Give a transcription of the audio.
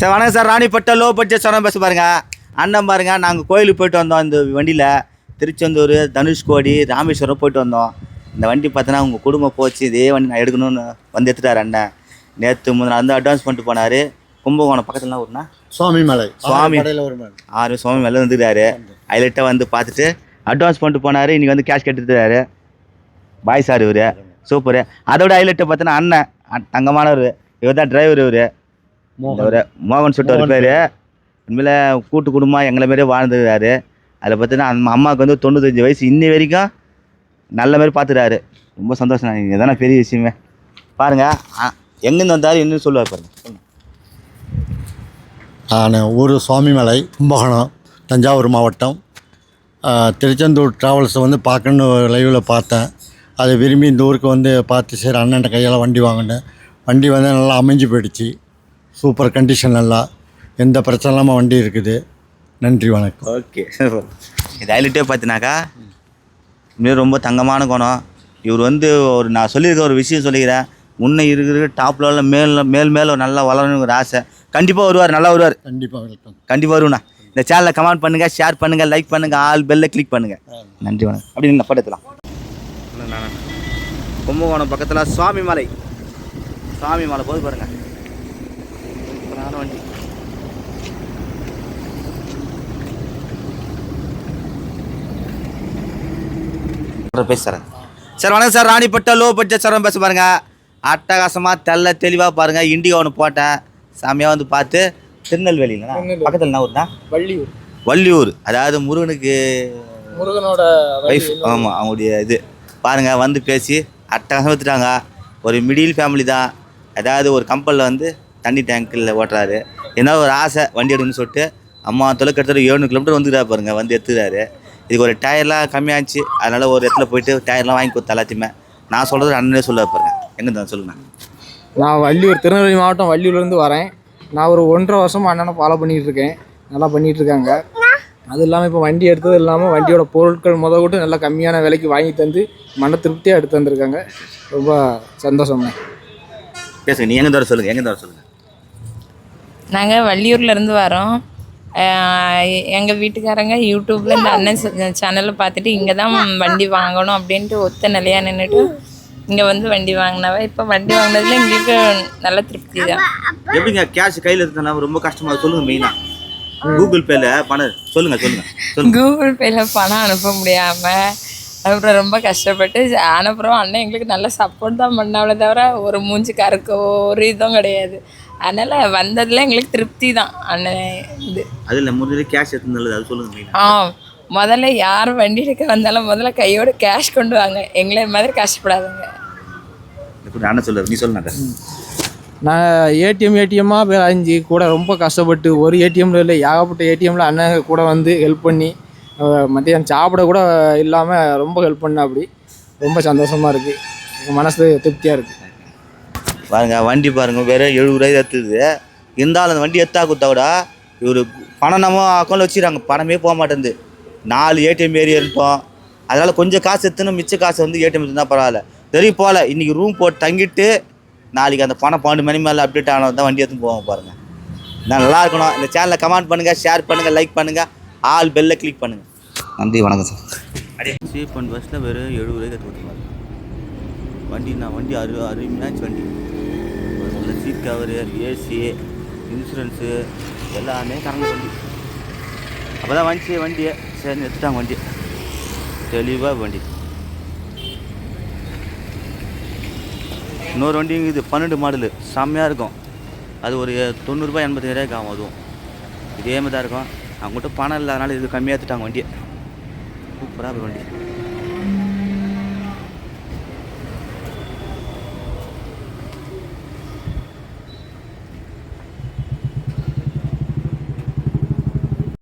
Sir வணக்கம் sir. Ranipet low budget சொன்ன பேச பாருங்க. அண்ணன் பாருங்க நாங்கள் கோயிலுக்கு போயிட்டு வந்தோம். இந்த வண்டியில் திருச்செந்தூர் தனுஷ்கோடி ராமேஸ்வரம் போயிட்டு வந்தோம். இந்த வண்டி பார்த்தோன்னா உங்கள் குடும்பம் போச்சு. இதே வண்டி நான் எடுக்கணும்னு வந்து எடுத்துட்டார் அண்ணன். நேற்று முதல்ல வந்து அட்வான்ஸ் பண்ணிட்டு போனார். கும்பகோணம் பக்கத்துலலாம் சுவாமிமலை சுவாமி. மேல். ஆறு சுவாமி வெளில வந்துருக்காரு ஹைலைட்டாக வந்து பார்த்துட்டு அட்வான்ஸ் பண்ணிட்டு போனார். இன்றைக்கி வந்து கேஷ் கட்டிட்டுறாரு பாய் சார் இவர். சூப்பரு. அதோட ஹைலைட்டை பார்த்தோன்னா அண்ணன். தங்கமானவர். இவர் தான் டிரைவர் இவர். மோகன். சொல்லிட்டு ஒரு பேர். உண்மையில கூட்டு குடும்பம் எங்களை மாரியே வாழ்ந்துருக்காரு அதில் பார்த்தீங்கன்னா நம்ம அம்மாவுக்கு வந்து தொண்ணூத்தஞ்சு வயசு. இன்னி வரைக்கும் நல்ல மாதிரி பார்த்துறாரு ரொம்ப சந்தோஷம். இதுதானே பெரிய விஷயமே. பாருங்க. அ- எங்கேருந்து வந்தார் என்னன்னு சொல்லுவார் பாருங்க. நான் ஊர் சுவாமிமலை கும்பகோணம் தஞ்சாவூர் மாவட்டம். திருச்செந்தூர் ட்ராவல்ஸை வந்து பார்க்கணுன்னு லைவில் பார்த்தேன். அதை விரும்பி இந்த ஊருக்கு வந்து பார்த்து சரி அண்ணன் கையால் வண்டி வாங்கினேன். வண்டி வந்து நல்லா அமைஞ்சு போயிடுச்சு. சூப்பர் கண்டிஷன் நல்லா. எந்த பிரச்சனை இல்லாமல் வண்டி இருக்குது. நன்றி வணக்கம். ஓகே. இது ஹைலைட்டே பார்த்தினாக்கா உண்மையிலே ரொம்ப தங்கமான குணம். இவர் வந்து ஒரு நான் சொல்லியிருக்க ஒரு விஷயம் சொல்லிக்கிறேன். முன்னே இருக்கிற டாப் லெவலில் மேல் மேல் மேலே நல்லா வளரணுங்கிற ஒரு ஆசை. கண்டிப்பாக வருவார் நல்லா வருவார். கண்டிப்பாக வெல்கம் கண்டிப்பாக வருவேண்ணா இந்த சேனலை கமெண்ட் பண்ணுங்கள் ஷேர் பண்ணுங்கள் லைக் பண்ணுங்கள் ஆல் பெல்லை கிளிக் பண்ணுங்கள் நன்றி வணக்கம். அப்படி நீங்கள் படத்தலாம் கும்பகோணம் பக்கத்தில் சுவாமி மலை சுவாமி மலை போய் பாருங்க. சூப்பரான வண்டி. பேசுகிறேன் சார் வணக்கம் sir. Ranipet low budget sir பேச பாருங்க. அட்டகாசமாக தெல்ல தெளிவாக பாருங்கள் இண்டிகா ஒன்று போட்டேன். சாமியாக வந்து பார்த்து திருநெல்வேலிங்களா பக்கத்தில் என்ன ஊர்னா வள்ளியூர். வள்ளியூர். அதாவது முருகனுக்கு முருகனோட ஒய்ஃப் ஆமாம் அவங்களுடைய இது. பாருங்கள் வந்து பேசி அட்டகாசம் எடுத்துட்டாங்க. ஒரு மிடில் ஃபேமிலி தான். அதாவது ஒரு கம்பெனியில் வந்து தண்ணி டேங்கில் ஓட்டுறாரு. என்ன ஒரு ஆசை வண்டி எடுக்கணும்னு சொல்லிட்டு அம்மா தொலை கிட்டத்தட்ட ஏழு கிலோமீட்டர் வந்துக்கிறா பாருங்க வந்து எடுத்துக்கிறாரு. இதுக்கு ஒரு டயர்லாம் கம்மியாச்சு அதனால் ஒரு இடத்துல போயிட்டு டயர்லாம் வாங்கி கொடுத்த எல்லாத்தையுமே. நான் சொல்கிறது அண்ணனே சொல்ல பாருங்க. எங்கே தான் சொல்லுங்க. நான் வள்ளியூர் திருநெல்வேலி மாவட்டம் வள்ளியூர்லேருந்து வரேன். நான் ஒரு ஒன்றரை வருஷம் அண்ணனை ஃபாலோ பண்ணிகிட்டு இருக்கேன். நல்லா பண்ணிகிட்டு இருக்காங்க. அது இல்லாமல் இப்போ வண்டி எடுத்தது இல்லாமல் வண்டியோட பொருட்கள் முத கொண்டு நல்லா கம்மியான விலைக்கு வாங்கி தந்து மன திருப்தியாக எடுத்து வந்திருக்காங்க. ரொம்ப சந்தோஷம்ண்ணே. பேசுங்க நீ எங்கே தவிர சொல்லுங்கள் எங்கே தவிர சொல்லுங்கள் நாங்கள் வள்ளியூர்லேருந்து வரோம். எங்கள் வீட்டுக்காரங்க யூடியூப்பில் இந்த அண்ணன் சேனலை பார்த்துட்டு இங்கே தான் வண்டி வாங்கணும் அப்படின்ட்டு ஒத்த நிலையாக நின்றுட்டு இங்கே வந்து வண்டி வாங்கினவ. இப்போ வண்டி வாங்கினதுல எங்களுக்கு நல்ல திருப்தி தான் எப்படிங்க கேஷ் கையில் இருந்தா ரொம்ப கஷ்டமாக சொல்லுங்கள் மெயினாக கூகுள் பேல பணம் சொல்லுங்கள் சொல்லுங்கள் சொல்லுங்கள் கூகுள் பேயில் பணம் அனுப்ப முடியாமல் அப்புறம் ரொம்ப கஷ்டப்பட்டு அனுப்புகிறோம் அண்ணன் எங்களுக்கு நல்ல சப்போர்ட் தான் பண்ணாவளே தவிர ஒரு மூஞ்சி கறக்க ஒரு இதுவும் கிடையாது. அதனால் வந்ததில் எங்களுக்கு திருப்தி தான் அண்ணன் இது. அதில் முதல்ல கேஷ் எடுத்து நல்லது அது சொல்லுங்கள் மெயினாக ஆ. முதல்ல யார் வண்டி எடுக்க வந்தாலும் முதல்ல கையோட கேஷ் கொண்டு வாங்க. எங்களை மாதிரி கஷ்டப்படாதுங்க. அண்ணன் சொல்லுறது நீ சொல்லுங்க நான் ஏடிஎம் ஏடிஎம்மாக போய் அஞ்சு கூட ரொம்ப கஷ்டப்பட்டு ஒரு ஏடிஎம்ல இல்லை ஏகப்பட்ட ஏடிஎம்ல அண்ணன் கூட வந்து ஹெல்ப் பண்ணி மத்தியானம் சாப்பிட கூட இல்லாமல் ரொம்ப ஹெல்ப் பண்ண அப்படி. ரொம்ப சந்தோஷமாக இருக்குது மனசு திருப்தியாக இருக்குது பாருங்க வண்டி பாருங்க வெறும் எழுபது ரூபாய் எடுத்துது இருந்தாலும் அந்த வண்டி எத்தா கொடுத்தா கூட இவர் பணம் நம்ம அக்கௌண்ட்டில் வச்சுக்கிறாங்க. பணமே போக மாட்டேங்குது. நாலு ஏடிஎம் ஏறி இருந்தோம். அதனால் கொஞ்சம் காசு எடுத்துன்னு மிச்ச காசு வந்து ஏடிஎம் இருந்தால் பரவாயில்ல. தெரியும் போகல இன்றைக்கி ரூம் போட்டு தங்கிட்டு நாளைக்கு அந்த பணம் பன்னெண்டு மணி மேலே அப்டேட் ஆனால் தான் வண்டி எடுத்துன்னு போவாங்க பாருங்கள் நான் நல்லா இருக்கணும். இந்த சேனலை கமெண்ட் பண்ணுங்கள் ஷேர் பண்ணுங்கள் லைக் பண்ணுங்கள் ஆல் பெல்லை கிளிக் பண்ணுங்கள் நன்றி வணக்கம் சார் அப்படியே சீப் அண்ட் பஸ்ஸில் வெறும் எழுபது ரூபாய்க்கு எடுத்து கொடுத்துருவாங்க வண்டி நான் வண்டி அரு அருமையாச்சு வண்டி. சீட் கவரு ஏசி இன்சூரன்ஸு எல்லாமே கரண்ட் வண்டி. அப்போ தான் வந்துச்சு வண்டியை. சரி எடுத்துட்டாங்க வண்டி. தெளிவாக வண்டி. இன்னொரு வண்டி இது பன்னெண்டு மாடலு. செம்மையாக இருக்கும். அது ஒரு தொண்ணூறுரூபா எண்பத்தஞ்சாயிரம் ஆகும் அதுவும். இதே மாதிரி தான் இருக்கும். அவங்ககிட்ட பணம் இல்லாதனால இது கம்மியாக எடுத்துட்டாங்க வண்டியை. சூப்பராக வண்டி.